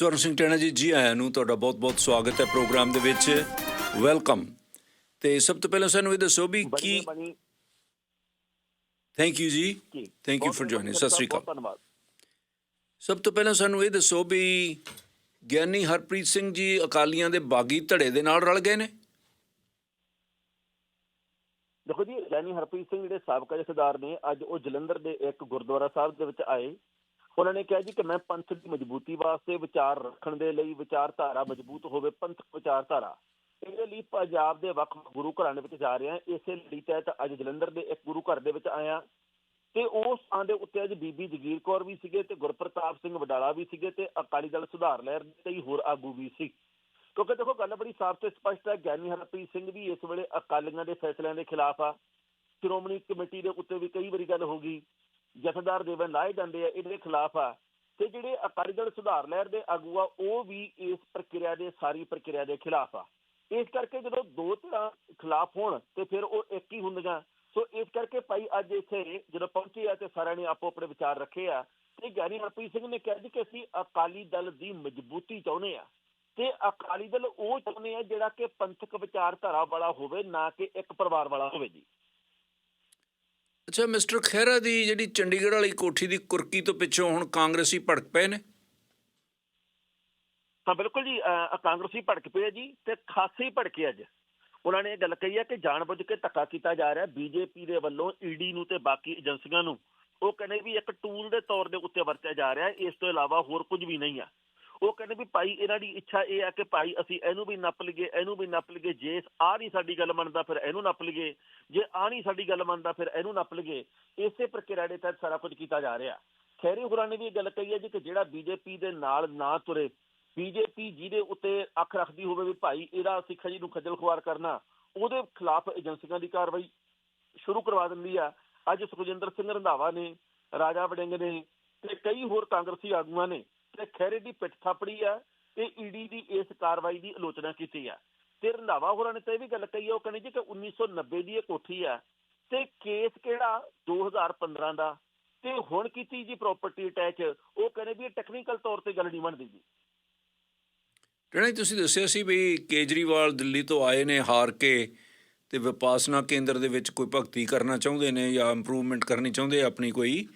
ਸਵਰਨ ਸਿੰਘ ਟੈਣਾ ਜੀ ਜੀ ਆਇਆਂ ਨੂੰ ਤੁਹਾਡਾ ਬਹੁਤ-ਬਹੁਤ ਸਵਾਗਤ ਹੈ ਪ੍ਰੋਗਰਾਮ ਦੇ ਵਿੱਚ। ਵੈਲਕਮ ਤੇ ਸਭ ਤੋਂ ਪਹਿਲਾਂ ਸਾਨੂੰ ਇਹ ਦੱਸੋ ਵੀ ਕੀ thank you ji. Thank you for joining Sat Sri ਅਕਾਲ। ਸਭ ਤੋਂ ਪਹਿਲਾਂ ਸਾਨੂੰ ਇਹ ਦੱਸੋ ਵੀ ਗਿਆਨੀ ਹਰਪ੍ਰੀਤ ਸਿੰਘ ਜੀ ਅਕਾਲੀਆਂ ਦੇ ਬਾਗੀ ਧੜੇ ਦੇ ਨਾਲ ਰਲ ਗਏ ਨੇ? ਦੇਖੋ ਜੀ ਗਿਆਨੀ ਹਰਪ੍ਰੀਤ ਸਿੰਘ ਜਿਹੜੇ ਸਾਬਕਾ ਜਥੇਦਾਰ ਨੇ ਅੱਜ ਉਹ ਜਲੰਧਰ ਦੇ ਇੱਕ ਗੁਰਦੁਆਰਾ ਸਾਹਿਬ ਦੇ ਵਿੱਚ ਆਏ। ਉਹਨਾਂ ਨੇ ਕਿਹਾ ਜੀ ਕਿ ਮੈਂ ਪੰਥ ਦੀ ਮਜ਼ਬੂਤੀ ਵਾਸਤੇ ਵਿਚਾਰ ਰੱਖਣ ਦੇ ਲਈ ਵਿਚਾਰਧਾਰਾ ਮਜ਼ਬੂਤ ਹੋਵੇ, ਪੰਥਕ ਵਿਚਾਰਧਾਰਾ। ਇਹਦੇ ਲਈ ਪੰਜਾਬ ਦੇ ਵੱਖ ਵੱਖ ਗੁਰੂ ਘਰਾਂ ਦੇ ਵਿੱਚ ਜਾ ਰਿਹਾ ਇਸੇ ਲੜੀ ਤਹਿਤ ਅੱਜ ਜਲੰਧਰ ਦੇ ਇੱਕ ਗੁਰੂ ਘਰ ਦੇ ਵਿੱਚ ਆਇਆ ਤੇ ਉਸ ਥਾਂ ਦੇ ਉੱਤੇ ਅੱਜ ਬੀਬੀ ਜਗੀਰ ਕੌਰ ਵੀ ਸੀਗੇ ਤੇ ਗੁਰਪ੍ਰਤਾਪ ਸਿੰਘ ਵਡਾਲਾ ਵੀ ਸੀਗੇ ਤੇ ਅਕਾਲੀ ਦਲ ਸੁਧਾਰ ਲਹਿਰ ਦੇ ਕਈ ਹੋਰ ਆਗੂ ਵੀ ਸੀ। ਕਿਉਂਕਿ ਦੇਖੋ, ਗੱਲ ਬੜੀ ਸਾਫ਼ ਤੇ ਸਪਸ਼ਟ ਹੈ। ਗਿਆਨੀ ਹਰਪ੍ਰੀਤ ਸਿੰਘ ਵੀ ਇਸ ਵੇਲੇ ਅਕਾਲੀਆਂ ਦੇ ਫੈਸਲਿਆਂ ਦੇ ਖਿਲਾਫ ਆ। ਸ਼੍ਰੋਮਣੀ ਕਮੇਟੀ ਦੇ ਉੱਤੇ ਵੀ ਕਈ ਵਾਰੀ ਗੱਲ ਹੋ ਗਈ। ਜਥੇਦਾਰ ਦੇਵਨ ਲਾਏ ਜਾਂਦੇ ਆ, ਇਹਦੇ ਖਿਲਾਫ ਆ। ਤੇ ਜਿਹੜੇ ਅਕਾਲੀ ਦਲ ਸੁਧਾਰ ਲਹਿਰ ਦੇ ਆਗੂ ਆ, ਉਹ ਵੀ ਇਸ ਪ੍ਰਕਿਰਿਆ ਦੇ, ਸਾਰੀ ਪ੍ਰਕਿਰਿਆ ਦੇ ਖਿਲਾਫ ਆ। ਇਸ ਕਰਕੇ ਜਦੋਂ ਦੋ ਧਿਰਾਂ ਖਿਲਾਫ ਹੋਣ ਤੇ ਫਿਰ ਉਹ ਇੱਕ ਹੀ ਹੁੰਦੀਆਂ। ਸੋ ਇਸ ਕਰਕੇ ਭਾਈ ਅੱਜ ਇੱਥੇ ਜਦੋਂ ਪਹੁੰਚੇ ਆ ਤੇ ਸਾਰਿਆਂ ਨੇ ਆਪੋ ਆਪਣੇ ਵਿਚਾਰ ਰੱਖੇ ਆ, ਤੇ ਗਿਆਨੀ ਹਰਪ੍ਰੀਤ ਸਿੰਘ ਨੇ ਕਿਹਾ ਜੀ ਕਿ ਅਸੀਂ ਅਕਾਲੀ ਦਲ ਦੀ ਮਜ਼ਬੂਤੀ ਚਾਹੁੰਦੇ ਆ। ਤੇ ਅਕਾਲੀ ਦਲ ਉਹ ਚਾਹੁੰਦੇ ਆ ਜਿਹੜਾ ਕਿ ਪੰਥਕ ਵਿਚਾਰਧਾਰਾ ਵਾਲਾ ਹੋਵੇ, ਨਾ ਕਿ ਇੱਕ ਪਰਿਵਾਰ ਵਾਲਾ ਹੋਵੇ ਜੀ। ਅੱਛਾ, ਮਿਸਟਰ ਖਹਿਰਾ ਦੀ ਜਿਹੜੀ ਚੰਡੀਗੜ੍ਹ ਵਾਲੀ ਕੋਠੀ ਦੀ ਕੁਰਕੀ ਤੋਂ ਪਿੱਛੋਂ ਹੁਣ ਕਾਂਗਰਸੀ ਭੜਕ ਪਏ ਨੇ? ਹਾਂ, ਬਿਲਕੁਲ ਜੀ ਕਾਂਗਰਸੀ ਭੜਕ ਪਏ ਜੀ ਤੇ ਖਾਸੇ ਭੜਕੇ ਅੱਜ। ਉਹਨਾਂ ਨੇ ਇਹ ਗੱਲ ਕਹੀ ਹੈ ਕਿ ਜਾਣਬੁੱਝ ਕੇ ਧੱਕਾ ਕੀਤਾ ਜਾ ਰਿਹਾ ਬੀਜੇਪੀ ਦੇ ਵੱਲੋਂ ਈਡੀ ਨੂੰ ਤੇ ਬਾਕੀ ਏਜੰਸੀਆਂ ਨੂੰ। ਉਹ ਕਹਿੰਦੇ ਵੀ ਇੱਕ ਟੂਲ ਦੇ ਤੌਰ ਦੇ ਉੱਤੇ ਵਰਤਿਆ ਜਾ ਰਿਹਾ, ਇਸ ਤੋਂ ਇਲਾਵਾ ਹੋਰ ਕੁਝ ਵੀ ਨਹੀਂ ਆ। ਉਹ ਕਹਿੰਦੇ ਵੀ ਭਾਈ ਇਹਨਾਂ ਦੀ ਇੱਛਾ ਇਹ ਆ ਕਿ ਭਾਈ ਅਸੀਂ ਇਹਨੂੰ ਵੀ ਨੱਪ ਲਈਏ, ਇਹਨੂੰ ਵੀ ਨੱਪ ਲਈਏ, ਜੇ ਆ ਨਹੀਂ ਸਾਡੀ ਗੱਲ ਮੰਨਦਾ ਫਿਰ ਇਹਨੂੰ ਨੱਪ ਲਈਏ, ਜੇ ਆ ਨਹੀਂ ਸਾਡੀ ਗੱਲ ਮੰਨਦਾ ਫਿਰ ਇਹਨੂੰ ਨੱਪ ਲਈਏ। ਇਸੇ ਪ੍ਰਕਿਰਿਆ ਦੇ ਤਹਿਤ ਸਾਰਾ ਕੁਝ ਕੀਤਾ ਜਾ ਰਿਹਾ। ਖੈਰੀ ਹੋਰਾਂ ਨੇ ਵੀ ਇਹ ਗੱਲ ਕਹੀ ਹੈ ਜੀ ਕਿ ਜਿਹੜਾ ਬੀਜੇਪੀ ਦੇ ਨਾਲ ਨਾ ਤੁਰੇ ਬੀਜੇਪੀ ਜਿਹਦੇ ਉੱਤੇ ਅੱਖ ਰੱਖਦੀ ਹੋਵੇ ਵੀ ਭਾਈ ਇਹਦਾ ਸਿੱਖਾਂ ਜੀ ਨੂੰ ਖੱਜਲ ਖੁਆਰ ਕਰਨਾ, ਉਹਦੇ ਖਿਲਾਫ ਏਜੰਸੀਆਂ ਦੀ ਕਾਰਵਾਈ ਸ਼ੁਰੂ ਕਰਵਾ ਦਿੰਦੀ ਆ। ਅੱਜ ਸੁਖਜਿੰਦਰ ਸਿੰਘ ਰੰਧਾਵਾ ਨੇ, ਰਾਜਾ ਵੜਿੰਗ ਨੇ ਤੇ ਕਈ ਹੋਰ ਕਾਂਗਰਸੀ ਆਗੂਆਂ ਨੇ ਤੇ ਖੈਰੇ ਦੀ ਪਿੱਠ ਥਾਪੜੀ ਆ ਤੇ ਈਡੀ ਦੀ ਇਸ ਕਾਰਵਾਈ ਦੀ ਆਲੋਚਨਾ ਕੀਤੀ ਆ। ਤੇ ਰੰਧਾਵਾ ਹੋਰਾਂ ਨੇ ਤਾਂ ਇਹ ਵੀ ਗੱਲ ਕਹੀ ਆ, ਉਹ ਕਹਿੰਦੇ ਜੀ ਕਿ 1990 ਦੀ ਇਹ ਕੋਠੀ ਆ ਤੇ ਕੇਸ ਕਿਹੜਾ? 2015 ਦਾ। ਤੇ ਹੁਣ ਕੀਤੀ ਜੀ ਪ੍ਰਾਪਰਟੀ ਅਟੈਚ ਉਹ ਕਹਿੰਦੇ ਵੀ ਟੈਕਨੀਕਲ ਤੌਰ ਤੇ ਗੱਲ ਨਹੀਂ ਬਣਦੀ ਜੀ। ਟੈਣਾ ਤੁਸੀਂ ਦੱਸਿਆ ਸੀ ਵੀ ਕੇਜਰੀਵਾਲ ਦਿੱਲੀ ਤੋਂ ਆਏ ਨੇ ਹਾਰ ਕੇ ਤੇ ਵਿਪਾਸਨਾ ਕੇਂਦਰ ਦੇ ਵਿੱਚ ਕੋਈ ਭਗਤੀ ਕਰਨਾ ਚਾਹੁੰਦੇ ਨੇ ਜਾਂ ਇੰਪਰੂਵਮੈਂਟ ਕਰਨੀ ਚਾਹੁੰਦੇ ਆਪਣੀ ਕੋਈ?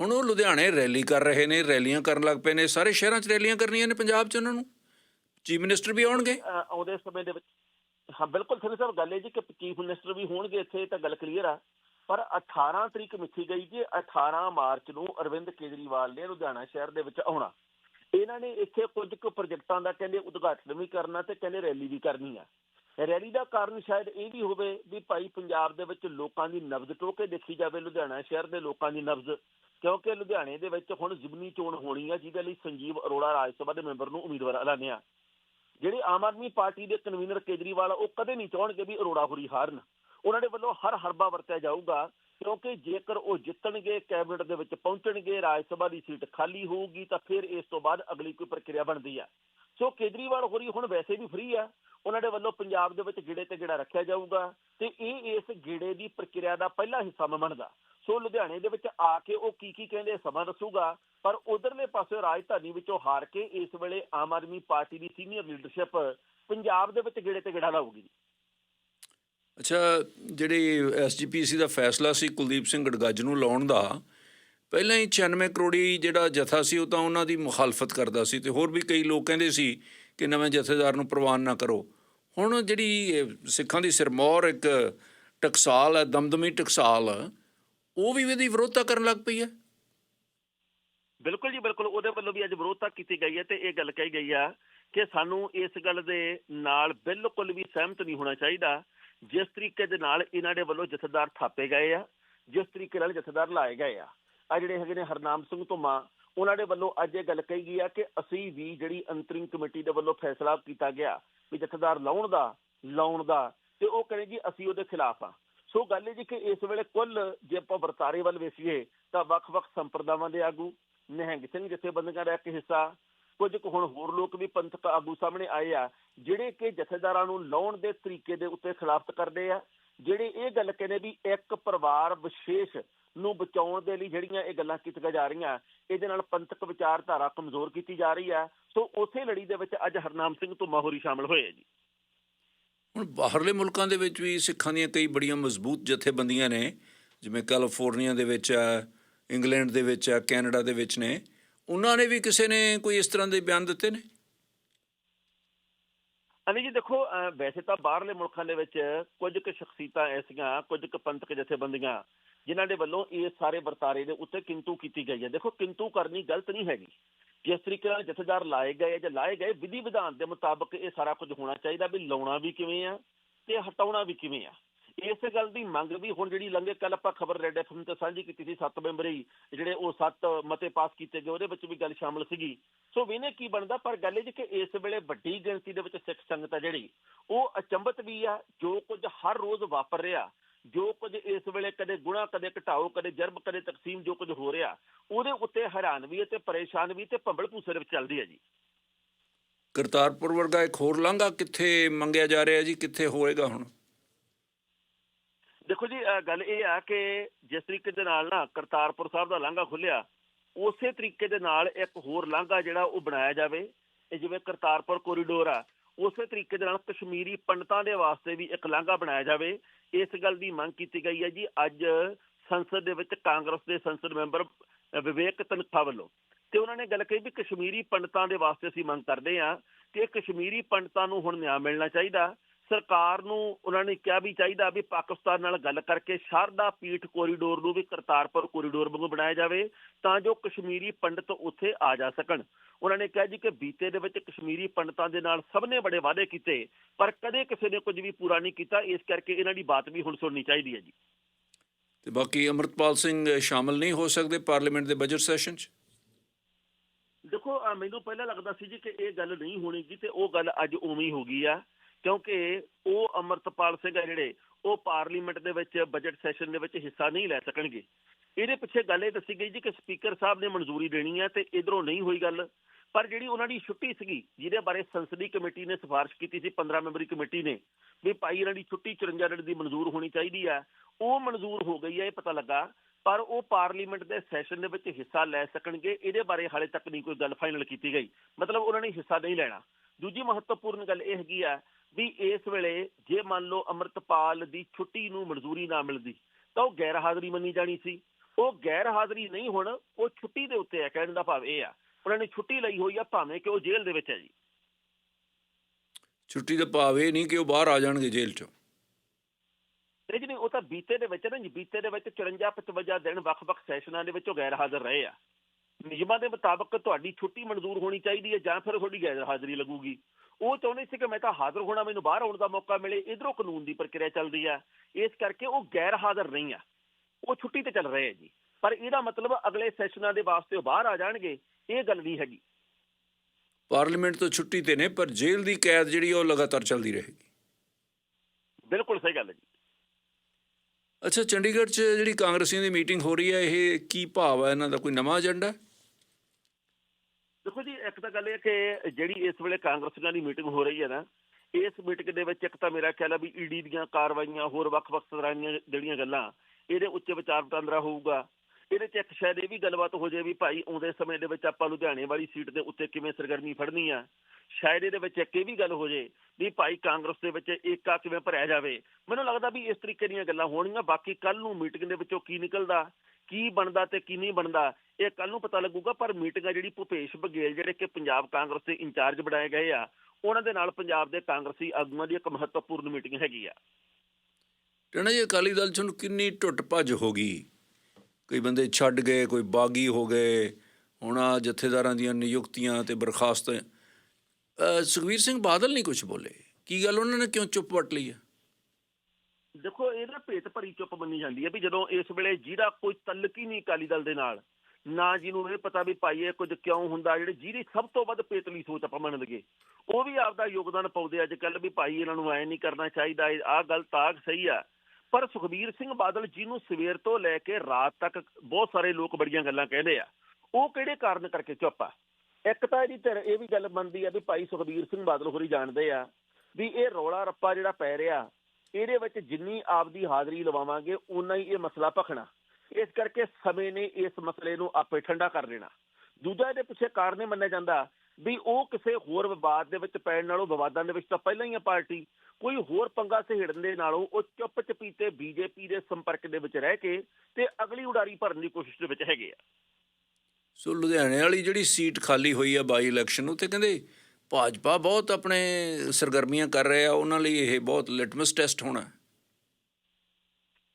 ਹੁਣ ਉਹ ਲੁਧਿਆਣੇ ਰੈਲੀ ਕਰ ਰਹੇ ਨੇ, ਰੈਲੀਆਂ ਕਰਨ ਲੱਗ ਪਏ ਨੇ, ਸਾਰੇ ਸ਼ਹਿਰਾਂ 'ਚ ਰੈਲੀਆਂ ਕਰਨੀਆਂ ਨੇ ਪੰਜਾਬ 'ਚ ਉਹਨਾਂ ਨੂੰ। ਚੀਫ ਮਿਨਿਸਟਰ ਵੀ ਆਉਣਗੇ। ਆਉਂਦੇ ਸਮੇਂ ਦੇ ਵਿੱਚ, ਹਾਂ, ਬਿਲਕੁਲ ਸਰ ਸਾਹਿਬ, ਗੱਲ ਹੈ ਜੀ ਕਿ ਚੀਫ ਮਿਨਿਸਟਰ ਵੀ ਹੋਣਗੇ ਇੱਥੇ ਤਾਂ ਗੱਲ ਕਲੀਅਰ ਆ। ਪਰ 18 ਤਰੀਕ ਮਿੱਥੀ ਗਈ ਜੀ 18 ਮਾਰਚ ਨੂੰ ਅਰਵਿੰਦ ਕੇਜਰੀਵਾਲ ਨੇ ਲੁਧਿਆਣਾ ਸ਼ਹਿਰ ਦੇ ਵਿੱਚ ਆਉਣਾ। ਇਹਨਾਂ ਨੇ ਇੱਥੇ ਕੁਝ ਕੁ ਪ੍ਰੋਜੈਕਟਾਂ ਦਾ ਕਹਿੰਦੇ ਉਦਘਾਟਨ ਵੀ ਕਰਨਾ ਤੇ ਕਹਿੰਦੇ ਰੈਲੀ ਵੀ ਕਰਨੀ ਆ। ਰੈਲੀ ਦਾ ਕਾਰਨ ਸ਼ਾਇਦ ਇਹ ਵੀ ਹੋਵੇ ਵੀ ਭਾਈ ਪੰਜਾਬ ਦੇ ਵਿੱਚ ਲੋਕਾਂ ਦੀ ਨਬਜ਼ ਟੋਕੇ ਦੇਖੀ ਜਾਵੇ, ਲੁਧਿਆਣਾ ਸ਼ਹਿਰ ਦੇ ਲੋਕਾਂ ਦੀ ਨਬਜ਼। ਕਿਉਂਕਿ ਲੁਧਿਆਣੇ ਦੇ ਵਿੱਚ ਹੁਣ ਜ਼ਿਮਨੀ ਚੋਣ ਹੋਣੀ ਆ, ਜਿਹਦੇ ਲਈ ਸੰਜੀਵ ਅਰੋੜਾ ਰਾਜ ਸਭਾ ਦੇ ਮੈਂਬਰ ਨੂੰ ਉਮੀਦਵਾਰ ਐਲਾਨਿਆ। ਜਿਹੜੇ ਆਮ ਆਦਮੀ ਪਾਰਟੀ ਦੇ ਕਨਵੀਨਰ ਕੇਜਰੀਵਾਲ ਉਹ ਕਦੇ ਨਹੀਂ ਚਾਹਣਗੇ ਵੀ ਅਰੋੜਾ ਹੋਰੀ ਹਾਰਨ। ਉਹਨਾਂ ਦੇ ਵੱਲੋਂ ਹਰ ਹਰਬਾ ਵਰਤਿਆ ਜਾਊਗਾ, ਕਿਉਂਕਿ ਜੇਕਰ ਉਹ ਜਿੱਤਣਗੇ, ਕੈਬਨਿਟ ਦੇ ਵਿੱਚ ਪਹੁੰਚਣਗੇ, ਰਾਜ ਸਭਾ ਦੀ ਸੀਟ ਖਾਲੀ ਹੋਊਗੀ, ਤਾਂ ਫਿਰ ਇਸ ਤੋਂ ਬਾਅਦ ਅਗਲੀ ਕੋਈ ਪ੍ਰਕਿਰਿਆ ਬਣਦੀ ਹੈ ਸੋ ਕੇਜਰੀਵਾਲ ਹੋਰੀ ਹੁਣ ਵੈਸੇ ਵੀ ਫ੍ਰੀ ਆ। ਉਹਨਾਂ ਦੇ ਵੱਲੋਂ ਪੰਜਾਬ ਦੇ ਵਿੱਚ ਗੇੜੇ ਤੇ ਗੇੜਾ ਰੱਖਿਆ ਜਾਊਗਾ ਤੇ ਇਹ ਇਸ ਗੇੜੇ ਦੀ ਪ੍ਰਕਿਰਿਆ ਦਾ ਪਹਿਲਾ ਹਿੱਸਾ ਬਣਦਾ ਸੋ ਲੁਧਿਆਣੇ ਦੇ ਵਿੱਚ ਆ ਕੇ ਉਹ ਕੀ ਕੀ ਕਹਿੰਦੇ ਸਮਾਂ ਦੱਸੂਗਾ, ਪਰ ਉਧਰਲੇ ਪਾਸੇ ਰਾਜਧਾਨੀ ਵਿੱਚੋਂ ਹਾਰ ਕੇ ਇਸ ਵੇਲੇ ਆਮ ਆਦਮੀ ਪਾਰਟੀ ਦੀ ਸੀਨੀਅਰ ਲੀਡਰਸ਼ਿਪ ਪੰਜਾਬ ਦੇ ਵਿੱਚ ਗੇੜੇ ਤੇ ਗੇੜਾ ਲਾਊਗੀ। ਅੱਛਾ, ਜਿਹੜੀ ਐਸਜੀਪੀਸੀ ਦਾ ਫੈਸਲਾ ਸੀ ਕੁਲਦੀਪ ਸਿੰਘ ਗੜਗੱਜ ਨੂੰ ਲਾਉਣ ਦਾ, ਪਹਿਲਾਂ ਹੀ 96 ਕਰੋੜੀ ਜਿਹੜਾ ਜਥਾ ਸੀ ਉਹ ਤਾਂ ਉਹਨਾਂ ਦੀ ਮੁਖਾਲਫਤ ਕਰਦਾ ਸੀ ਤੇ ਹੋਰ ਵੀ ਕਈ ਲੋਕ ਕਹਿੰਦੇ ਸੀ ਕਿ ਨਵੇਂ ਜਥੇਦਾਰ ਨੂੰ ਪ੍ਰਵਾਨ ਨਾ ਕਰੋ। ਹੁਣ ਜਿਹੜੀ ਸਿੱਖਾਂ ਦੀ ਸਿਰਮੌਰ ਇੱਕ ਟਕਸਾਲ ਹੈ, ਦਮਦਮੀ ਟਕਸਾਲ ਉਹ ਵੀ ਇਹਦੀ ਵਿਰੋਧਤਾ ਕਰਨ ਲੱਗ ਪਈ ਹੈ? ਬਿਲਕੁਲ ਜੀ, ਬਿਲਕੁਲ। ਉਹਦੇ ਵੱਲੋਂ ਵੀ ਅੱਜ ਵਿਰੋਧਤਾ ਕੀਤੀ ਗਈ ਹੈ ਤੇ ਇਹ ਗੱਲ ਕਹੀ ਗਈ ਆ ਕਿ ਸਾਨੂੰ ਇਸ ਗੱਲ ਦੇ ਨਾਲ ਬਿਲਕੁਲ ਵੀ ਸਹਿਮਤ ਨਹੀਂ ਹੋਣਾ ਚਾਹੀਦਾ। ਜਿਸ ਤਰੀਕੇ ਦੇ ਨਾਲ ਇਹਨਾਂ ਦੇ ਵੱਲੋਂ ਜਥੇਦਾਰ ਥਾਪੇ ਗਏ ਆ, ਜਿਸ ਤਰੀਕੇ ਨਾਲ ਜਥੇਦਾਰ ਲਾਏ ਗਏ ਆ। ਆ ਜਿਹੜੇ ਹੈਗੇ ਨੇ ਹਰਨਾਮ ਸਿੰਘ ਧੁਮਾ, ਉਹਨਾਂ ਦੇ ਵੱਲੋਂ ਅੱਜ ਇਹ ਗੱਲ ਕਹੀ ਗਈ ਆ ਕਿ ਅਸੀਂ ਵੀ ਜਿਹੜੀ ਅੰਤਰਿਮ ਕਮੇਟੀ ਦੇ ਵੱਲੋਂ ਫੈਸਲਾ ਕੀਤਾ ਗਿਆ ਵੀ ਜਥੇਦਾਰ ਲਾਉਣ ਦਾ ਲਾਉਣ ਦਾ, ਤੇ ਉਹ ਕਹਿੰਦੇ ਜੀ ਅਸੀਂ ਉਹਦੇ ਖਿਲਾਫ ਆ। ਸੋ ਗੱਲ ਇਹ ਜੀ ਕਿ ਇਸ ਵੇਲੇ ਕੁੱਲ ਜੇ ਆਪਾਂ ਵਰਤਾਰੇ ਵੱਲ ਵੇਖੀਏ ਤਾਂ ਵੱਖ-ਵੱਖ ਸੰਪਰਦਾਵਾਂ ਦੇ ਆਗੂ, ਨਿਹੰਗ ਸਿੰਘ ਜਥੇਬੰਦੀਆਂ ਦਾ ਇੱਕ ਹਿੱਸਾ, ਕੁਝ ਕੁ ਹੁਣ ਹੋਰ ਲੋਕ ਵੀ ਪੰਥਕ ਆਗੂ ਸਾਹਮਣੇ ਆਏ ਆ, ਜਿਹੜੇ ਕਿ ਜਥੇਦਾਰਾਂ ਨੂੰ ਲਾਉਣ ਦੇ ਤਰੀਕੇ ਦੇ ਉੱਤੇ ਖਿਲਾਫਤ ਕਰਦੇ ਆ, ਜਿਹੜੇ ਇਹ ਗੱਲ ਕਹਿੰਦੇ ਵੀ ਇੱਕ ਪਰਿਵਾਰ ਵਿਸ਼ੇਸ਼ ਨੂੰ ਬਚਾਉਣ ਦੇ ਲਈ ਜਿਹੜੀਆਂ ਇਹ ਗੱਲਾਂ ਕੀਤੀਆਂ ਜਾ ਰਹੀਆਂ, ਇਹਦੇ ਨਾਲ ਪੰਥਕ ਵਿਚਾਰਧਾਰਾ ਕਮਜ਼ੋਰ ਕੀਤੀ ਜਾ ਰਹੀ ਹੈ ਸੋ ਉਸੇ ਲੜੀ ਦੇ ਵਿੱਚ ਅੱਜ ਹਰਨਾਮ ਸਿੰਘ ਧੁੰਮਾ ਹੋਰੀ ਸ਼ਾਮਲ ਹੋਏ ਆ ਜੀ। ਹੁਣ ਬਾਹਰਲੇ ਮੁਲਕਾਂ ਦੇ ਵਿੱਚ ਵੀ ਸਿੱਖਾਂ ਦੀਆਂ ਕਈ ਬੜੀਆਂ ਮਜ਼ਬੂਤ ਜਥੇਬੰਦੀਆਂ ਨੇ, ਜਿਵੇਂ ਕੈਲੀਫੋਰਨੀਆ ਦੇ ਵਿੱਚ ਹੈ ਇੰਗਲੈਂਡ ਦੇ ਵਿੱਚ ਹੈ ਕੈਨੇਡਾ ਦੇ ਵਿੱਚ ਨੇ। ਉਹਨਾਂ ਨੇ ਵੀ ਕਿਸੇ ਨੇ ਕੋਈ ਇਸ ਤਰ੍ਹਾਂ ਦੇ ਬਿਆਨ ਦਿੱਤੇ ਨੇ? ਅਨੀ ਜੀ, ਦੇਖੋ ਵੈਸੇ ਤਾਂ ਬਾਹਰਲੇ ਮੁਲਕਾਂ ਦੇ ਵਿੱਚ ਕੁਝ ਕੁ ਸ਼ਖਸੀਅਤਾਂ ਐਸੀਆਂ, ਕੁਝ ਕੁ ਪੰਥਕ ਜਥੇਬੰਦੀਆਂ, ਜਿਨ੍ਹਾਂ ਦੇ ਵੱਲੋਂ ਇਹ ਸਾਰੇ ਵਰਤਾਰੇ ਦੇ ਉੱਤੇ ਕਿੰਤੂ ਕੀਤੀ ਗਈ ਹੈ। ਦੇਖੋ, ਕਿੰਤੂ ਕਰਨੀ ਗਲਤ ਨਹੀਂ ਹੈਗੀ। ਜਿਸ ਤਰੀਕੇ ਨਾਲ ਜਥੇਦਾਰ ਲਾਏ ਗਏ ਜਾਂ ਲਾਏ ਗਏ ਵਿਧੀ ਵਿਧਾਨ ਦੇ ਮੁਤਾਬਕ ਇਹ ਸਾਰਾ ਕੁਝ ਹੋਣਾ ਚਾਹੀਦਾ ਵੀ ਲਾਉਣਾ ਵੀ ਕਿਵੇਂ ਆ ਤੇ ਹਟਾਉਣਾ ਵੀ ਕਿਵੇਂ ਆ। ਇਸ ਗੱਲ ਦੀ ਮੰਗ ਵੀ ਹੁਣ ਜਿਹੜੀ ਲੰਘੇ ਕੱਲ ਆਪਾਂ ਖਬਰ ਰੈਡ ਐਫਐਮ ਤੇ ਸਾਂਝੀ ਕੀਤੀ ਸੀ, ਸੱਤ ਮੈਂਬਰੀ ਜਿਹੜੇ ਉਹ ਸੱਤ ਮਤੇ ਪਾਸ ਕੀਤੇ ਗਏ, ਉਹਦੇ ਵਿੱਚ ਵੀ ਗੱਲ ਸ਼ਾਮਲ ਸੀਗੀ। ਸੋ ਵੇਨੇ ਕੀ ਬਣਦਾ, ਪਰ ਗੱਲ ਇਹ ਜੀ ਕਿ ਇਸ ਵੇਲੇ ਵੱਡੀ ਗਿਣਤੀ ਦੇ ਵਿੱਚ ਸਿੱਖ ਸੰਗਤ ਆ ਜਿਹੜੀ, ਉਹ ਅਚੰਭਤ ਵੀ ਆ, ਜੋ ਕੁਝ ਹਰ ਰੋਜ਼ ਵਾਪਰ ਰਿਹਾ ਜੋ ਕੁਝ ਇਸ ਵੇਲੇ ਕਦੇ ਗੁਣਾ ਕਦੇ ਘਟਾਓ ਕਦੇ ਜਰਬ ਕਦੇ ਤਕਸੀਮ ਜੋ ਕੁਝ ਹੋ ਰਿਹਾ ਉਹਦੇ ਉੱਤੇ ਹੈਰਾਨ ਵੀ ਹੈ ਤੇ ਪਰੇਸ਼ਾਨ ਵੀ ਤੇ ਭੰਬਲ ਭੂਸੇ ਦੇ ਵਿੱਚ ਚੱਲਦੀ ਹੈ ਜੀ। ਕਰਤਾਰਪੁਰ ਵਰਗਾ ਇੱਕ ਹੋਰ ਲਾਂਘਾ ਕਿੱਥੇ ਮੰਗਿਆ ਜਾ ਰਿਹਾ ਜੀ? ਕਿੱਥੇ ਹੋਏਗਾ ਹੁਣ? ਦੇਖੋ ਜੀ ਗੱਲ ਇਹ ਆ ਕਿ ਜਿਸ ਤਰੀਕੇ ਦੇ ਨਾਲ ਨਾ ਕਰਤਾਰਪੁਰ ਸਾਹਿਬ ਦਾ ਲਾਂਘਾ ਖੁੱਲਿਆ ਉਸੇ ਤਰੀਕੇ ਦੇ ਨਾਲ ਇੱਕ ਹੋਰ ਲਾਂਘਾ ਜਿਹੜਾ ਉਹ ਬਣਾਇਆ ਜਾਵੇ ਇਹ ਜਿਵੇਂ ਕਰਤਾਰਪੁਰ ਕੋਰੀਡੋਰ ਆ ਉਸੇ ਤਰੀਕੇ ਦੇ ਨਾਲ ਕਸ਼ਮੀਰੀ ਪੰਡਤਾਂ ਦੇ ਵਾਸਤੇ ਵੀ ਇੱਕ ਲਾਂਘਾ ਬਣਾਇਆ ਜਾਵੇ। ਇਸ ਗੱਲ ਦੀ ਮੰਗ ਕੀਤੀ ਗਈ ਹੈ ਜੀ, ਅੱਜ ਸੰਸਦ ਦੇ ਵਿੱਚ ਕਾਂਗਰਸ ਦੇ ਸੰਸਦ ਮੈਂਬਰ ਵਿਵੇਕ ਤਨਖਾ ਵੱਲੋਂ। ਤੇ ਉਹਨਾਂ ਨੇ ਗੱਲ ਕਹੀ ਵੀ ਕਸ਼ਮੀਰੀ ਪੰਡਤਾਂ ਦੇ ਵਾਸਤੇ ਅਸੀਂ ਮੰਗ ਕਰਦੇ ਹਾਂ ਕਿ ਕਸ਼ਮੀਰੀ ਪੰਡਤਾਂ ਨੂੰ ਹੁਣ ਨਿਆਂ ਮਿਲਣਾ ਚਾਹੀਦਾ। ਸਰਕਾਰ ਨੂੰ ਉਹਨਾਂ ਨੇ ਕਿਹਾ ਵੀ ਚਾਹੀਦਾ ਵੀ ਪਾਕਿਸਤਾਨ ਨਾਲ ਗੱਲ ਕਰਕੇ ਸ਼ਾਰਦਾ ਪੀਠ ਕੋਰੀਡੋਰ ਨੂੰ ਵੀ ਕਰਤਾਰਪੁਰ ਕੋਰੀਡੋਰ ਵਾਂਗੂ ਬਣਾਇਆ ਜਾਵੇ ਤਾਂ ਜੋ ਕਸ਼ਮੀਰੀ ਪੰਡਤ ਉੱਥੇ ਆ ਜਾ ਸਕਣ। ਉਹਨਾਂ ਨੇ ਕਿਹਾ ਜੀ ਕਿ ਬੀਤੇ ਦੇ ਵਿੱਚ ਕਸ਼ਮੀਰੀ ਪੰਡਤਾਂ ਦੇ ਨਾਲ ਸਭ ਨੇ ਬੜੇ ਵਾਅਦੇ ਕੀਤੇ ਪਰ ਕਦੇ ਕਿਸੇ ਨੇ ਕੁਝ ਵੀ ਪੂਰਾ ਨਹੀਂ ਕੀਤਾ ਇਸ ਕਰਕੇ ਇਹਨਾਂ ਦੀ ਬਾਤ ਵੀ ਹੁਣ ਸੁਣਨੀ ਚਾਹੀਦੀ ਹੈ ਜੀ। ਤੇ ਬਾਕੀ ਅਮਰਤਪਾਲ ਸਿੰਘ ਸ਼ਾਮਲ ਨਹੀਂ ਹੋ ਸਕਦੇ ਪਾਰਲੀਮੈਂਟ ਦੇ ਬਜਟ ਸੈਸ਼ਨ 'ਚ? ਦੇਖੋ ਮੈਨੂੰ ਪਹਿਲਾਂ ਲੱਗਦਾ ਸੀ ਜੀ ਕਿ ਇਹ ਗੱਲ ਨਹੀਂ ਹੋਣੀ ਜੀ ਤੇ ਉਹ ਗੱਲ ਅੱਜ ਉਵੇਂ ਹੀ ਹੋ ਗਈ ਆ। ਕਿਉਂਕਿ ਉਹ ਅਮਰਤਪਾਲ ਸਿੰਘ ਆ ਜਿਹੜੇ, ਉਹ ਪਾਰਲੀਮੈਂਟ ਦੇ ਵਿੱਚ ਬਜਟ ਸੈਸ਼ਨ ਦੇ ਵਿੱਚ ਹਿੱਸਾ ਨਹੀਂ ਲੈ ਸਕਣਗੇ। ਇਹਦੇ ਪਿੱਛੇ ਗੱਲ ਇਹ ਦੱਸੀ ਗਈ ਜੀ ਕਿ ਸਪੀਕਰ ਸਾਹਿਬ ਨੇ ਮਨਜ਼ੂਰੀ ਦੇਣੀ ਹੈ ਤੇ ਇਧਰੋਂ ਨਹੀਂ ਹੋਈ ਗੱਲ। ਪਰ ਜਿਹੜੀ ਉਹਨਾਂ ਦੀ ਛੁੱਟੀ ਸੀਗੀ, ਜਿਹਦੇ ਬਾਰੇ ਸੰਸਦੀ ਕਮੇਟੀ ਨੇ ਸਿਫਾਰਿਸ਼ ਕੀਤੀ ਸੀ 15 ਮੈਂਬਰੀ ਕਮੇਟੀ ਨੇ, ਵੀ ਭਾਈ ਇਹਨਾਂ ਦੀ ਛੁੱਟੀ 54 ਦਿਨ ਦੀ ਮਨਜ਼ੂਰ ਹੋਣੀ ਚਾਹੀਦੀ ਆ। ਉਹ ਮਨਜ਼ੂਰ ਹੋ ਗਈ ਹੈ ਇਹ ਪਤਾ ਲੱਗਾ। ਪਰ ਉਹ ਪਾਰਲੀਮੈਂਟ ਦੇ ਸੈਸ਼ਨ ਦੇ ਵਿੱਚ ਹਿੱਸਾ ਲੈ ਸਕਣਗੇ, ਇਹਦੇ ਬਾਰੇ ਹਾਲੇ ਤੱਕ ਨਹੀਂ ਕੋਈ ਗੱਲ ਫਾਈਨਲ ਕੀਤੀ ਗਈ। ਮਤਲਬ ਉਹਨਾਂ ਨੇ ਹਿੱਸਾ ਨਹੀਂ ਲੈਣਾ। ਦੂਜੀ ਮਹੱਤਵਪੂਰਨ ਗੱਲ ਇਹ ਹੈਗੀ ਆ ਵੀ ਇਸ ਵੇਲੇ ਜੇ ਮੰਨ ਲਓ ਅਮਰਤਪਾਲ ਦੀ ਛੁੱਟੀ ਨੂੰ ਮਨਜ਼ੂਰੀ ਨਾ ਮਿਲਦੀ ਤਾਂ ਉਹ ਗੈਰ ਹਾਜ਼ਰੀ ਮੰਨੀ ਜਾਣੀ ਸੀ। ਉਹ ਗੈਰ ਹਾਜ਼ਰੀ ਨਹੀਂ ਹੁਣ ਉਹ ਛੁੱਟੀ ਦੇ ਉੱਤੇ ਹੈ ਕਹਿਣ ਦਾ ਭਾਵ ਇਹ ਆ। ਉਹਨਾਂ ਨੇ ਛੁੱਟੀ ਲਈ ਹੋਈ ਆ ਭਾਵੇਂ ਕਿ ਉਹ ਜੇਲ੍ਹ ਦੇ ਵਿੱਚ ਹੈ ਜੀ। ਛੁੱਟੀ ਦਾ ਭਾਵ ਇਹ ਨਹੀਂ ਕਿ ਉਹ ਬਾਹਰ ਆ ਜਾਣਗੇ ਜੇਲ੍ਹ 'ਚੋਂ। ਨਹੀਂ ਜੀ ਉਹ ਤਾਂ ਬੀਤੇ ਦੇ ਵਿੱਚ ਨਾ ਜੀ ਬੀਤੇ ਦੇ ਵਿੱਚ 54 55 ਦਿਨ ਵੱਖ-ਵੱਖ ਸੈਸ਼ਨਾਂ ਦੇ ਵਿੱਚ ਉਹ ਗੈਰ ਹਾਜ਼ਰ ਰਹੇ ਆ। ਨਿਯਮਾਂ ਦੇ ਮੁਤਾਬਕ ਤੁਹਾਡੀ ਛੁੱਟੀ ਮਨਜ਼ੂਰ ਹੋਣੀ ਚਾਹੀਦੀ ਹੈ ਜਾਂ ਫਿਰ ਤੁਹਾਡੀ ਗੈਰ ਹਾਜ਼ਰੀ ਲੱਗੂਗੀ। ਉਹ ਚਾਹੁੰਦੇ ਸੀ ਕਿ ਮੈਂ ਤਾਂ ਹਾਜ਼ਰ ਹੋਣਾ ਮੈਨੂੰ ਬਾਹਰ ਆਉਣ ਦਾ ਮੌਕਾ ਮਿਲੇ ਇਧਰੋਂ ਕਾਨੂੰਨ ਦੀ ਪ੍ਰਕਿਰਿਆ ਚੱਲਦੀ ਆ ਇਸ ਕਰਕੇ ਉਹ ਗੈਰ ਹਾਜ਼ਰ ਨਹੀਂ ਆ। ਉਹ ਛੁੱਟੀ ਤੇ ਚੱਲ ਰਹੇ ਆ ਜੀ। ਪਰ ਇਹਦਾ ਮਤਲਬ ਅਗਲੇ ਸੈਸ਼ਨਾਂ ਦੇ ਵਾਸਤੇ ਉਹ ਬਾਹਰ ਆ ਜਾਣਗੇ ਇਹ ਗੱਲ ਨਹੀਂ ਹੈਗੀ। ਪਾਰਲੀਮੈਂਟ ਤੋਂ ਛੁੱਟੀ ਤੇ ਨੇ ਪਰ ਜੇਲ੍ਹ ਦੀ ਕੈਦ ਜਿਹੜੀ ਉਹ ਲਗਾਤਾਰ ਚੱਲਦੀ ਰਹੇਗੀ। ਬਿਲਕੁਲ ਸਹੀ ਗੱਲ ਹੈ ਜੀ। ਅੱਛਾ ਚੰਡੀਗੜ੍ਹ 'ਚ ਜਿਹੜੀ ਕਾਂਗਰਸੀਆਂ ਦੀ ਮੀਟਿੰਗ ਹੋ ਰਹੀ ਹੈ ਇਹ ਕੀ ਭਾਵ ਹੈ? ਇਹਨਾਂ ਦਾ ਕੋਈ ਨਵਾਂ ਏਜੰਡਾ ਦੇਖੋ ਜੀ, ਇੱਕ ਤਾਂ ਗੱਲ ਇਹ ਕਿ ਜਿਹੜੀ ਇਸ ਵੇਲੇ ਕਾਂਗਰਸੀਆਂ ਦੀ ਮੀਟਿੰਗ ਹੋ ਰਹੀ ਹੈ ਨਾ, ਇਸ ਮੀਟਿੰਗ ਦੇ ਵਿੱਚ ਇੱਕ ਤਾਂ ਮੇਰਾ ਖਿਆਲ ਆ ਵੀ ਈਡੀ ਦੀਆਂ ਕਾਰਵਾਈਆਂ, ਹੋਰ ਵੱਖ-ਵੱਖ ਤਰ੍ਹਾਂ ਦੀਆਂ ਜਿਹੜੀਆਂ ਗੱਲਾਂ, ਇਹਦੇ ਉੱਚ ਵਿਚਾਰ ਵਟਾਂਦਰਾ ਹੋਊਗਾ। ਇਹਦੇ 'ਚ ਇੱਕ ਸ਼ਾਇਦ ਇਹ ਵੀ ਗੱਲਬਾਤ ਹੋ ਜਾਏ ਵੀ ਭਾਈ ਆਉਂਦੇ ਸਮੇਂ ਦੇ ਵਿੱਚ ਆਪਾਂ ਲੁਧਿਆਣੇ ਵਾਲੀ ਸੀਟ ਦੇ ਉੱਤੇ ਕਿਵੇਂ ਸਰਗਰਮੀ ਫੜਨੀ ਆ, ਸ਼ਾਇਦ ਇਹਦੇ ਵਿੱਚ ਇੱਕ ਇਹ ਵੀ ਗੱਲ ਹੋ ਜੇ ਵੀ ਭਾਈ ਕਾਂਗਰਸ ਦੇ ਵਿੱਚ ਏਕਾ ਕਿਵੇਂ ਭਰਿਆ ਜਾਵੇ। ਮੈਨੂੰ ਲੱਗਦਾ ਵੀ ਇਸ ਤਰੀਕੇ ਦੀਆਂ ਗੱਲਾਂ ਹੋਣਗੀਆਂ, ਬਾਕੀ ਕੱਲ ਨੂੰ ਮੀਟਿੰਗ ਦੇ ਵਿੱਚੋਂ ਕੀ ਨਿਕਲਦਾ ਕੀ ਬਣਦਾ ਤੇ ਕੀ ਨਹੀਂ ਬਣਦਾ ਇਹ ਕੱਲ ਨੂੰ ਪਤਾ ਲੱਗੂਗਾ ਪਰ ਮੀਟਿੰਗ ਆ ਜਿਹੜੀ ਭੁਪੇਸ਼ ਬਘੇਲ ਜਿਹੜੇ ਕਿ ਪੰਜਾਬ ਕਾਂਗਰਸ ਦੇ ਇੰਚਾਰਜ ਬਣਾਏ ਗਏ ਆ ਉਹਨਾਂ ਦੇ ਨਾਲ ਪੰਜਾਬ ਦੇ ਕਾਂਗਰਸੀ ਆਗੂਆਂ ਦੀ ਇੱਕ ਮਹੱਤਵਪੂਰਨ ਮੀਟਿੰਗ ਹੈਗੀ ਆ। ਟਣਾ ਜੀ ਅਕਾਲੀ ਦਲ 'ਚ ਹੁਣ ਕਿੰਨੀ ਟੁੱਟ ਭੱਜ ਹੋ ਗਈ? ਕਈ ਬੰਦੇ ਛੱਡ ਗਏ ਕੋਈ ਬਾਗੀ ਹੋ ਗਏ ਹੁਣ ਆ ਜਥੇਦਾਰਾਂ ਦੀਆਂ ਨਿਯੁਕਤੀਆਂ ਤੇ ਬਰਖਾਸਤ। ਅ, ਸੁਖਬੀਰ ਸਿੰਘ ਬਾਦਲ ਨਹੀਂ ਕੁਝ ਬੋਲੇ। ਕੀ ਗੱਲ ਉਹਨਾਂ ਨੇ ਕਿਉਂ ਚੁੱਪ ਵਟ ਲਈ ਆ? ਦੇਖੋ ਇਹ ਨਾ ਭੇਤ ਭਰੀ ਚੁੱਪ ਮੰਨੀ ਜਾਂਦੀ ਹੈ ਵੀ ਜਦੋਂ ਇਸ ਵੇਲੇ ਜਿਹਦਾ ਕੋਈ ਤਲਕ ਹੀ ਨਹੀਂ ਅਕਾਲੀ ਦਲ ਦੇ ਨਾਲ, ਨਾ ਜਿਹਨੂੰ ਇਹ ਪਤਾ ਵੀ ਭਾਈ ਇਹ ਕੁਝ ਕਿਉਂ ਹੁੰਦਾ, ਜਿਹੜੇ ਜਿਹਦੀ ਸਭ ਤੋਂ ਵੱਧ ਪੇਤਲੀ ਸੋਚ ਆਪਾਂ ਮੰਨ ਲਈਏ ਉਹ ਵੀ ਆਪਦਾ ਯੋਗਦਾਨ ਪਾਉਂਦੇ ਅੱਜ ਕੱਲ ਵੀ ਭਾਈ ਇਹਨਾਂ ਨੂੰ ਐ ਨਹੀਂ ਕਰਨਾ ਚਾਹੀਦਾ ਆਹ ਗੱਲ ਤਾਂ ਸਹੀ ਆ। ਪਰ ਸੁਖਬੀਰ ਸਿੰਘ ਬਾਦਲ ਜੀ ਨੂੰ ਸਵੇਰ ਤੋਂ ਲੈ ਕੇ ਰਾਤ ਤੱਕ ਬਹੁਤ ਸਾਰੇ ਲੋਕ ਬੜੀਆਂ ਗੱਲਾਂ ਕਹਿੰਦੇ ਆ, ਉਹ ਕਿਹੜੇ ਕਾਰਨ ਕਰਕੇ ਚੁੱਪ ਆ? ਇੱਕ ਤਾਂ ਇਹਦੀ ਧਿਰ, ਇਹ ਵੀ ਗੱਲ ਮੰਨਦੀ ਆ ਵੀ ਭਾਈ ਸੁਖਬੀਰ ਸਿੰਘ ਬਾਦਲ ਹੋਰੀ ਜਾਣਦੇ ਆ ਵੀ ਇਹ ਰੌਲਾ ਰੱਪਾ ਜਿਹੜਾ ਪੈ ਰਿਹਾ ਇਹਦੇ ਵਿੱਚ ਜਿੰਨੀ ਆਪਦੀ ਹਾਜ਼ਰੀ ਲਵਾਵਾਂਗੇ ਉਨਾ ਹੀ ਇਹ ਮਸਲਾ ਭਖਣਾ। ਇਸ ਕਰਕੇ ਸਮੇਂ ਨੇ ਇਸ ਮਸਲੇ ਨੂੰ ਆਪੇ ਠੰਡਾ ਕਰ ਲੈਣਾ ਦੂਜਾ ਇਹਦੇ ਪਿੱਛੇ ਕਾਰਨ ਇਹ ਮੰਨਿਆ ਜਾਂਦਾ ਵੀ ਉਹ ਕਿਸੇ ਹੋਰ ਵਿਵਾਦ ਦੇ ਵਿੱਚ ਪੈਣ ਨਾਲੋਂ ਵਿਵਾਦਾਂ ਦੇ ਵਿੱਚ ਤਾਂ ਪਹਿਲਾਂ ਹੀ ਆ ਪਾਰਟੀ। ਕੋਈ ਹੋਰ ਪੰਗਾ ਸਹੇੜਨ ਦੇ ਨਾਲੋਂ ਉਹ ਚੁੱਪ ਚਪੀਤੇ ਬੀਜੇਪੀ ਦੇ ਸੰਪਰਕ ਦੇ ਵਿੱਚ ਰਹਿ ਕੇ ਤੇ ਅਗਲੀ ਉਡਾਰੀ ਭਰਨ ਦੀ ਕੋਸ਼ਿਸ਼ ਦੇ ਵਿੱਚ ਹੈਗੇ ਆ। ਸੋ ਲੁਧਿਆਣੇ ਵਾਲੀ ਜਿਹੜੀ ਸੀਟ ਖਾਲੀ ਹੋਈ ਆ ਬਾਈ ਇਲੈਕਸ਼ਨ ਉੱਤੇ ਕਹਿੰਦੇ ਭਾਜਪਾ ਬਹੁਤ ਆਪਣੇ ਸਰਗਰਮੀਆਂ ਕਰ ਰਹੇ ਆ, ਉਹਨਾਂ ਲਈ ਇਹ ਬਹੁਤ ਲਿਟਮਸ ਟੈਸਟ ਹੋਣਾ।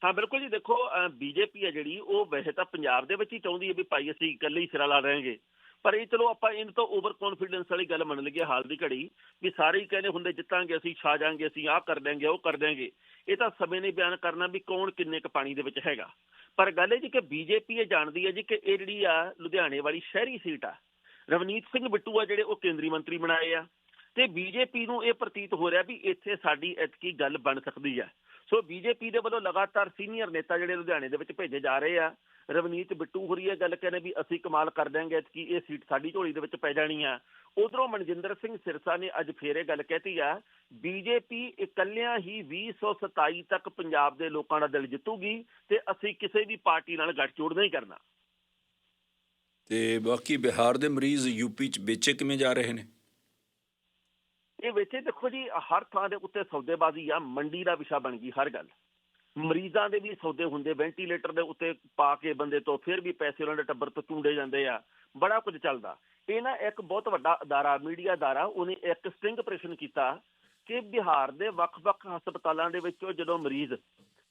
ਹਾਂ, ਬਿਲਕੁਲ ਜੀ, ਦੇਖੋ ਬੀਜੇਪੀ ਹੈ ਜਿਹੜੀ, ਉਹ ਵੈਸੇ ਤਾਂ ਪੰਜਾਬ ਦੇ ਵਿੱਚ ਹੀ ਚਾਹੁੰਦੀ ਹੈ ਵੀ ਭਾਈ ਅਸੀਂ ਇਕੱਲੇ ਹੀ ਸਿਰਾ ਲਾ ਰਹੇਗੇ ਪਰ ਇਹ ਚਲੋ ਆਪਾਂ ਇਹਨਾਂ ਤੋਂ ਓਵਰ ਕੌਨਫੀਡੈਂਸ ਵਾਲੀ ਗੱਲ ਮੰਨ ਲਈਏ ਹਾਲ ਦੀ ਘੜੀ, ਵੀ ਸਾਰੇ ਹੀ ਕਹਿੰਦੇ ਹੁੰਦੇ ਜਿੱਤਾਂਗੇ ਅਸੀਂ, ਛਾ ਜਾਾਂਗੇ ਅਸੀਂ, ਆਹ ਕਰ ਦਿਆਂਗੇ, ਉਹ ਕਰ ਦਿਆਂਗੇ। ਇਹ ਤਾਂ ਸਮੇਂ ਨੇ ਬਿਆਨ ਕਰਨਾ ਵੀ ਕੌਣ ਕਿੰਨੇ ਕ ਪਾਣੀ ਦੇ ਵਿੱਚ ਹੈਗਾ। ਪਰ ਗੱਲ ਇਹ ਜੀ ਕਿ ਬੀਜੇਪੀ ਇਹ ਜਾਣਦੀ ਹੈ ਜੀ ਕਿ ਇਹ ਜਿਹੜੀ ਆ ਲੁਧਿਆਣੇ ਵਾਲੀ ਸ਼ਹਿਰੀ ਸੀਟ ਆ ਰਵਨੀਤ ਸਿੰਘ ਬਿੱਟੂ ਆ ਜਿਹੜੇ ਉਹ ਕੇਂਦਰੀ ਮੰਤਰੀ ਬਣਾਏ ਆ। ਤੇ ਬੀਜੇਪੀ ਨੂੰ ਇਹ ਪ੍ਰਤੀਤ ਹੋ ਰਿਹਾ ਵੀ ਇੱਥੇ ਸਾਡੀ ਇਤਕੀ ਗੱਲ ਬਣ ਸਕਦੀ ਆ। ਸੋ ਬੀਜੇਪੀ ਦੇ ਵੱਲੋਂ ਲਗਾਤਾਰ ਸੀਨੀਅਰ ਨੇਤਾ ਜਿਹੜੇ ਲੁਧਿਆਣੇ ਦੇ ਵਿੱਚ ਭੇਜੇ ਜਾ ਰਹੇ ਆ। ਰਵਨੀਤ ਬਿੱਟੂ ਹੋਰੀ ਇਹ ਗੱਲ ਕਹਿੰਦੇ ਵੀ ਅਸੀਂ ਕਮਾਲ ਕਰ ਦਿਆਂਗੇ ਕਿ ਇਹ ਸੀਟ ਸਾਡੀ ਝੋਲੀ ਦੇ ਵਿੱਚ ਪੈ ਜਾਣੀ ਆ। ਉਧਰੋਂ ਮਨਜਿੰਦਰ ਸਿੰਘ ਸਿਰਸਾ ਨੇ ਅੱਜ ਫੇਰ ਇਹ ਗੱਲ ਕਹਿਤੀ ਆ, ਬੀਜੇਪੀ ਇਕੱਲਿਆਂ ਹੀ 2027 ਤੱਕ ਪੰਜਾਬ ਦੇ ਲੋਕਾਂ ਦਾ ਦਿਲ ਜਿੱਤੂਗੀ ਤੇ ਅਸੀਂ ਕਿਸੇ ਵੀ ਪਾਰਟੀ ਨਾਲ ਗੱਠਜੋੜ ਨਹੀਂ ਕਰਨਾ। ਤੇ ਬਾਕੀ ਬਿਹਾਰ ਦੇ ਮਰੀਜ਼ ਯੂਪੀ ਚ ਵੇਚੇ ਕਿਵੇਂ ਜਾ ਰਹੇ ਨੇ? ਇਹ ਵਿੱਚ ਦੇਖੋ ਜੀ, ਹਰ ਥਾਂ ਦੇ ਉੱਤੇ ਸੌਦੇਬਾਜ਼ੀ ਆ ਮੰਡੀ ਦਾ ਵਿਸ਼ਾ ਬਣ ਗਈ ਹਰ ਗੱਲ। ਮਰੀਜ਼ਾਂ ਦੇ ਵੀ ਸੌਦੇ ਹੁੰਦੇ, ਵੈਂਟੀਲੇਟਰ ਦੇ ਉੱਤੇ ਪਾ ਕੇ ਬੰਦੇ ਤੋਂ, ਫਿਰ ਵੀ ਪੈਸੇ ਉਹਨਾਂ ਦੇ ਟੱਬਰ ਤੋਂ ਚੁੰਡੇ ਜਾਂਦੇ ਆ, ਬੜਾ ਕੁਝ ਚੱਲਦਾ। ਇਹ ਨਾ ਇੱਕ ਬਹੁਤ ਵੱਡਾ ਅਦਾਰਾ, ਮੀਡੀਆ ਅਦਾਰਾ, ਉਹਨੇ ਇੱਕ ਸਟਿੰਗ ਆਪਰੇਸ਼ਨ ਕੀਤਾ ਕਿ ਬਿਹਾਰ ਦੇ ਵੱਖ-ਵੱਖ ਹਸਪਤਾਲਾਂ ਦੇ ਵਿੱਚੋਂ ਜਦੋਂ ਮਰੀਜ਼,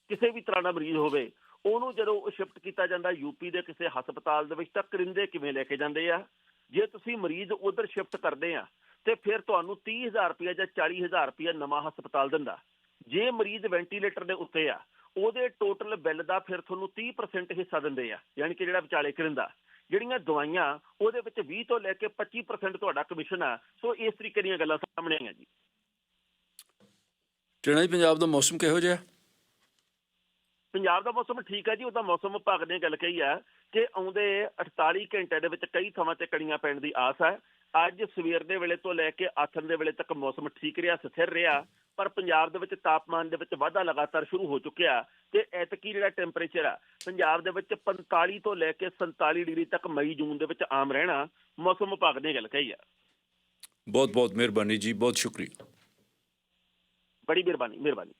ਕਿਸੇ ਵੀ ਤਰ੍ਹਾਂ ਦਾ ਮਰੀਜ਼ ਹੋਵੇ ਉਹਨੂੰ ਜਦੋਂ ਸ਼ਿਫਟ ਕੀਤਾ ਜਾਂਦਾ ਯੂਪੀ ਦੇ ਕਿਸੇ ਹਸਪਤਾਲ ਦੇ ਵਿੱਚ, ਤਾਂ ਕਰਿੰਦੇ ਕਿਵੇਂ ਲੈ ਕੇ ਜਾਂਦੇ ਆ? ਜੇ ਤੁਸੀਂ ਮਰੀਜ਼ ਉਧਰ ਸ਼ਿਫਟ ਕਰਦੇ ਆ, ਤੇ ਫਿਰ ਤੁਹਾਨੂੰ 30000 ਰੁਪਏ ਜਾਂ 40000 ਰੁਪਏ ਨਵਾਂ ਹਸਪਤਾਲ ਦਿੰਦਾ। ਜੇ ਮਰੀਜ਼ ਵੈਂਟੀਲੇਟਰ ਦੇ ਉੱਤੇ ਆ, ਉਹਦੇ ਟੋਟਲ ਬਿੱਲ ਦਾ ਫਿਰ ਤੁਹਾਨੂੰ 30% ਹਿੱਸਾ ਦਿੰਦੇ ਆ, ਯਾਨੀ ਕਿ ਜਿਹੜਾ ਵਿਚਾਲੇ ਕਰਿੰਦਾ। ਜਿਹੜੀਆਂ ਦਵਾਈਆਂ, ਉਹਦੇ ਵਿੱਚ 20 ਤੋਂ ਲੈ ਕੇ 25% ਤੁਹਾਡਾ ਕਮਿਸ਼ਨ ਆ। ਸੋ ਇਸ ਤਰੀਕੇ ਦੀਆਂ ਗੱਲਾਂ ਸਾਹਮਣੇ ਆਈਆਂ ਜੀ। ਟਿਣਾ ਜੀ, ਪੰਜਾਬ ਦਾ ਮੌਸਮ ਕਿਹੋ ਜਿਹਾ ਪੰਜਾਬ ਦਾ ਮੌਸਮ ਠੀਕ ਹੈ ਜੀ ਉਹਦਾ ਮੌਸਮ ਵਿਭਾਗ ਨੇ ਗੱਲ ਕਹੀ ਆ ਕਿ ਆਉਂਦੇ 48 ਘੰਟੇ ਦੇ ਵਿੱਚ ਕਈ ਥਾਵਾਂ ਤੇ ਕਣੀਆਂ ਪੈਣ ਦੀ ਆਸ ਹੈ। ਅੱਜ ਸਵੇਰ ਦੇ ਵੇਲੇ ਤੋਂ ਲੈ ਕੇ ਆਥਣ ਦੇ ਵੇਲੇ ਤੱਕ ਮੌਸਮ ਠੀਕ ਰਿਹਾ ਸਥਿਰ ਰਿਹਾ ਪਰ ਪੰਜਾਬ ਦੇ ਵਿੱਚ ਤਾਪਮਾਨ ਦੇ ਵਿੱਚ ਵਾਧਾ ਲਗਾਤਾਰ ਸ਼ੁਰੂ ਹੋ ਚੁੱਕਿਆ ਤੇ ਐਤਕੀ ਜਿਹੜਾ ਟੈਂਪਰੇਚਰ ਆ ਪੰਜਾਬ ਦੇ ਵਿੱਚ 45 ਤੋਂ ਲੈ ਕੇ 47 ਡਿਗਰੀ ਤੱਕ ਮਈ ਜੂਨ ਦੇ ਵਿੱਚ ਆਮ ਰਹਿਣਾ ਮੌਸਮ ਵਿਭਾਗ ਨੇ ਗੱਲ ਕਹੀ ਆ ਬਹੁਤ ਬਹੁਤ ਮਿਹਰਬਾਨੀ ਜੀ ਬਹੁਤ ਸ਼ੁਕਰੀਆ। ਬੜੀ ਮਿਹਰਬਾਨੀ ਮਿਹਰਬਾਨੀ।